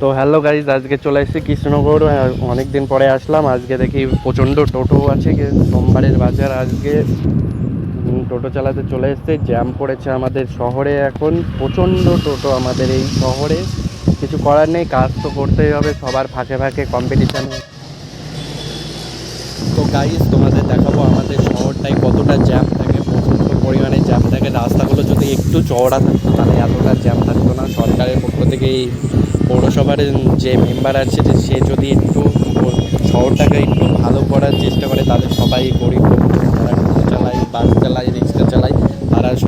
তো hello guys আজকে চলে এসেছি কৃষ্ণনগর অনেক দিন পরে আসলাম, আজকে দেখি প্রচণ্ড টোটো আছে সোমবারের বাজার আজকে। টোটো চালাতে চলে এসেছে জ্যাম পড়েছে আমাদের শহরে এখন, প্রচণ্ড টোটো আমাদের এই শহরে। কিছু করার নেই, কাজ তো করতেই হবে, সবার ফাঁকে ফাঁকে কম্পিটিশান তো গাইজ তোমাদের দেখাবো আমাদের শহরটায় কতটা জ্যাম থাকে। পরিমাণে জ্যাম থাকে, রাস্তাগুলো যদি একটু চওড়া থাকতো, তাহলে এতটা জ্যাম থাকতো না। সরকারের পক্ষ থেকে এই পৌরসভার যে মেম্বার আছে সে যদি একটু শহরটাকে একটু ভালো করার চেষ্টা করে, তাহলে সবাই গরিব যারা চালায়, বাস চালায় রিক্সা চালায় তারা সব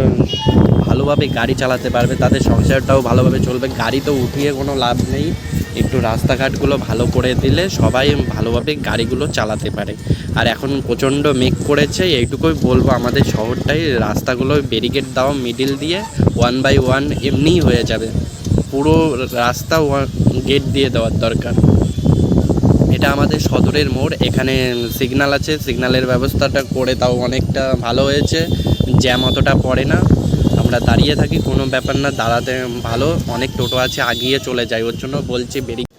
ভালোভাবে গাড়ি চালাতে পারবে, তাদের সংসারটাও ভালোভাবে চলবে। গাড়ি তো উঠিয়ে কোনো লাভ নেই। একটু রাস্তাঘাটগুলো ভালো করে দিলে সবাই ভালোভাবে গাড়িগুলো চালাতে পারে। আর এখন প্রচণ্ড মেঘ করেছে, এইটুকুই বলব আমাদের শহরটাই। রাস্তাগুলো ব্যারিকেড দাও মিডিল দিয়ে ওয়ান বাই ওয়ান এমনিই হয়ে যাবে। পুরো রাস্তা গেট দিয়ে দেওয়ার দরকার। এটা আমাদের সদরের মোড়। এখানে সিগনাল আছে। সিগন্যালের ব্যবস্থাটা করে তাও অনেকটা ভালো হয়েছে। জ্যাম অতটা পড়ে না। আমরা দাঁড়িয়ে থাকি, কোনো ব্যাপার না। দাঁড়াতে ভালো। অনেক টোটো আছে, আগিয়ে চলে যায়। ওর জন্য বলছি বেরিয়ে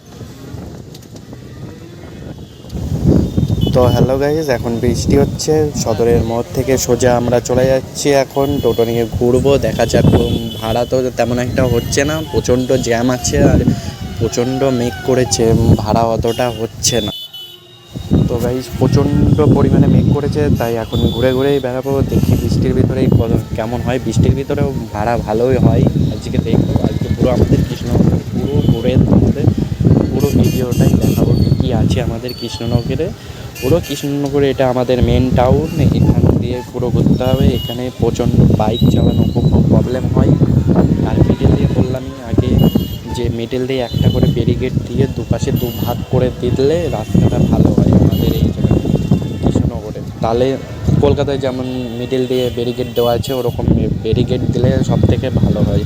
তো হ্যালো গাইজ এখন বৃষ্টি হচ্ছে। সদরের মোড় থেকে সোজা আমরা চলে যাচ্ছি এখন। টোটো নিয়ে ঘুরবো। দেখা যাক ভাড়া তো তেমন একটা হচ্ছে না। প্রচণ্ড জ্যাম আছে। আর প্রচণ্ড মেঘ করেছে, ভাড়া অতটা হচ্ছে না। তো গাইজ প্রচণ্ড পরিমাণে মেঘ করেছে, তাই এখন ঘুরে ঘুরেই বেড়াবো, দেখি বৃষ্টির ভিতরেই কেমন হয়। বৃষ্টির ভিতরেও ভাড়া ভালোই হয়, আজকে দেখব, আজকে পুরো আমাদের কৃষ্ণনগর, পুরো ঘুরে তোমাদের পুরো ভিডিওটাই দেখাবো কী কী আছে আমাদের কৃষ্ণনগরে। পুরো কৃষ্ণনগরে এটা আমাদের মেন টাউন এখান দিয়ে পুরো ঘুরতে হবে, এখানে প্রচণ্ড বাইক চালানো, খুব প্রবলেম হয় আর মিডিল দিয়ে বললামই আগে যে মিডিল দিয়ে একটা করে ব্যারিকেড দিয়ে দুপাশে দু ভাগ করে দিলে রাস্তাটা ভালো হয় আমাদের এই জায়গায় কৃষ্ণনগরে। তাহলে কলকাতায় যেমন মিডিল দিয়ে ব্যারিকেড দেওয়া আছে, ওরকম ব্যারিকেড দিলে সব থেকে ভালো হয়।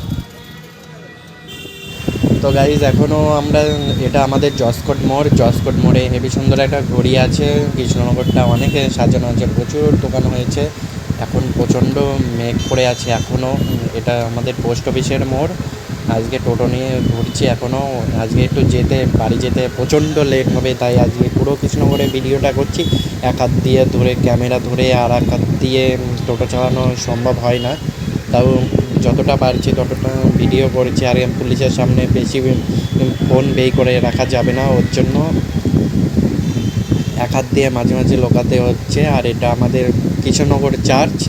তো গাইজ এখনও আমরা এটা আমাদের জসকোট মোড় জসকোট মোড়ে হেভি সুন্দর একটা ঘড়ি আছে। কৃষ্ণনগরটা অনেকে সাজানো আছে, প্রচুর দোকান হয়েছে। এখন প্রচণ্ড মেঘ পড়ে আছে এখনও এটা আমাদের পোস্ট অফিসের মোড়। আজকে টোটো নিয়ে ঘুরছি এখনও আজকে একটু যেতে, বাড়ি যেতে প্রচণ্ড লেট হবে, তাই আজকে পুরো কৃষ্ণনগরে ভিডিওটা করছি। এক হাত দিয়ে ধরে ক্যামেরা ধরে আর এক হাত দিয়ে টোটো চালানো সম্ভব হয় না। তাও যতটা পারছি ততটা ভিডিও করেছি, আর পুলিশের সামনে বেশি ফোন বে করে রাখা যাবে না ওর জন্য। এক হাত দিয়ে মাঝে মাঝে লোকাতে হচ্ছে, আর এটা আমাদের কৃষ্ণনগর চার্চ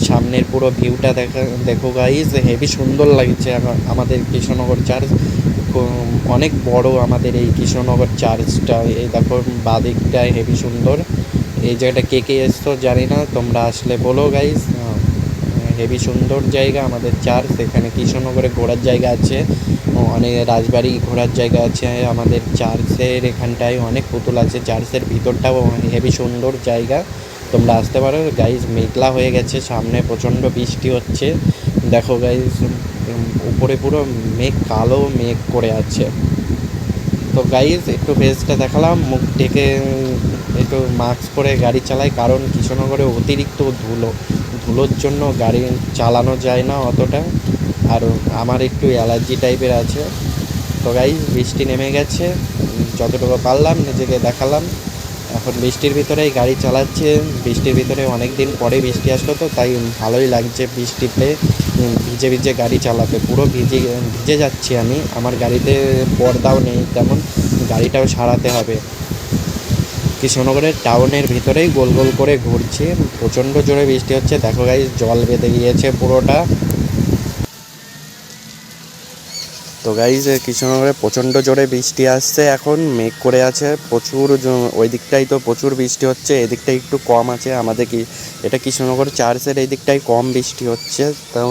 সামনের পুরো ভিউটা দেখা দেখো গাইজ হেভি সুন্দর লাগছে আমা- আমাদের কৃষ্ণনগর চার্চ অনেক বড় আমাদের এই কৃষ্ণনগর চার্চটা এই দেখো, বাদিকটায় হেভি সুন্দর। এই জায়গাটা কে কে এসছো জানি না, তোমরা আসলে বলো গাইজ হেভি সুন্দর জায়গা আমাদের চার্চ এখানে কৃষ্ণনগরে ঘোরার জায়গা আছে। অনেক রাজবাড়ি ঘোরার জায়গা আছে আমাদের চার্চের এখানটায়। অনেক পুতুল আছে চার্চের ভিতরটাও হেভি সুন্দর জায়গা। তোমরা আসতে পারো। গাইজ মেঘলা হয়ে গেছে, সামনে প্রচণ্ড বৃষ্টি হচ্ছে। দেখো গাইজ উপরে পুরো মেঘ, কালো মেঘ করে আছে। তো গাইজ একটু ফেসটা দেখালাম। মুখ ঢেকে একটু মাস্ক পরে গাড়ি চালাই, কারণ কৃষ্ণনগরে অতিরিক্ত ধুলো। ধুলোর জন্য গাড়ি চালানো যায় না অতটা। আর আমার একটু অ্যালার্জি টাইপের আছে। তো গাইজ বৃষ্টি নেমে গেছে। যতটুকু পারলাম, নিজেকে দেখালাম। এখন বৃষ্টির ভিতরেই গাড়ি চালাচ্ছে বৃষ্টির ভিতরে অনেক দিন পরে বৃষ্টি আসলো তো, তাই ভালোই লাগছে বৃষ্টিতে। ভিজে ভিজে গাড়ি চালাতে, পুরো ভিজে ভিজে যাচ্ছি আমি। আমার গাড়িতে পর্দাও নেই, তেমন গাড়িটাও সারাতে হবে। কৃষ্ণনগরের টাউনের ভিতরেই গোল গোল করে ঘুরছি। প্রচণ্ড জোরে বৃষ্টি হচ্ছে। দেখো গাই জল বেঁধে গিয়েছে পুরোটা। তো গাইজ কৃষ্ণনগরে প্রচণ্ড জোরে বৃষ্টি আসছে এখন, মেঘ করে আছে, প্রচুর ওই দিকটাই তো প্রচুর বৃষ্টি হচ্ছে এদিকটাই একটু কম আছে আমাদের কি, এটা কৃষ্ণনগর চার্চের এই দিকটাই কম বৃষ্টি হচ্ছে তাও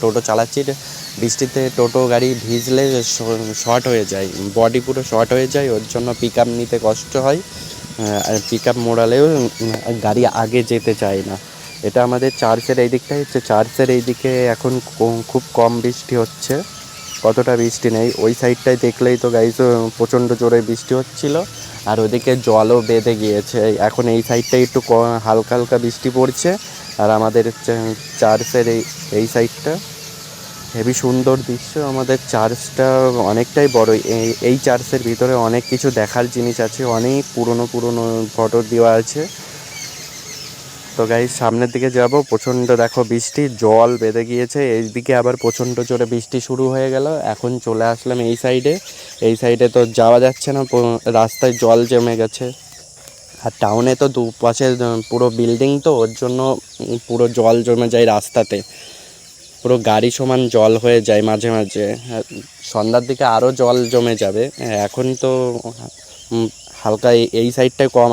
টোটো চালাচ্ছি, বৃষ্টিতে টোটো গাড়ি ভিজলে শর্ট হয়ে যায়, বডি পুরো শর্ট হয়ে যায়, ওর জন্য পিক নিতে কষ্ট হয় আর পিক আপ মোড়ালেও গাড়ি আগে যেতে চায় না, এটা আমাদের চার্চের এই দিকটাই হচ্ছে, চার্চের এই দিকে এখন খুব কম বৃষ্টি হচ্ছে। কতটা বৃষ্টি নেই। ওই সাইডটায় দেখলেই তো গাইজ প্রচণ্ড জোরে বৃষ্টি হচ্ছিল। আর ওদিকে জলও বেঁধে গিয়েছে। এখন এই সাইডটায় একটু হালকা হালকা বৃষ্টি পড়ছে। আর আমাদের চার্চের এই এই সাইডটা। হেবি সুন্দর দৃশ্য। আমাদের চার্চটা অনেকটাই বড়। এই এই চার্চের ভিতরে অনেক কিছু দেখার জিনিস আছে। অনেক পুরনো পুরনো ফটো দেওয়া আছে। তো গাই সামনের দিকে যাব। প্রচণ্ড দেখো বৃষ্টি, জল বেঁধে গিয়েছে। এইদিকে আবার প্রচণ্ড জোরে বৃষ্টি শুরু হয়ে গেল। এখন চলে আসলাম এই সাইডে এই সাইডে তো যাওয়া যাচ্ছে না রাস্তায় জল জমে গেছে। আর টাউনে তো দুপাশে পুরো বিল্ডিং তো, ওর জন্য পুরো জল জমে যায় রাস্তাতে। পুরো গাড়ি সমান জল হয়ে যায় মাঝে মাঝে। সন্ধ্যার দিকে আরও জল জমে যাবে। এখন তো হালকা এই সাইডটায় কম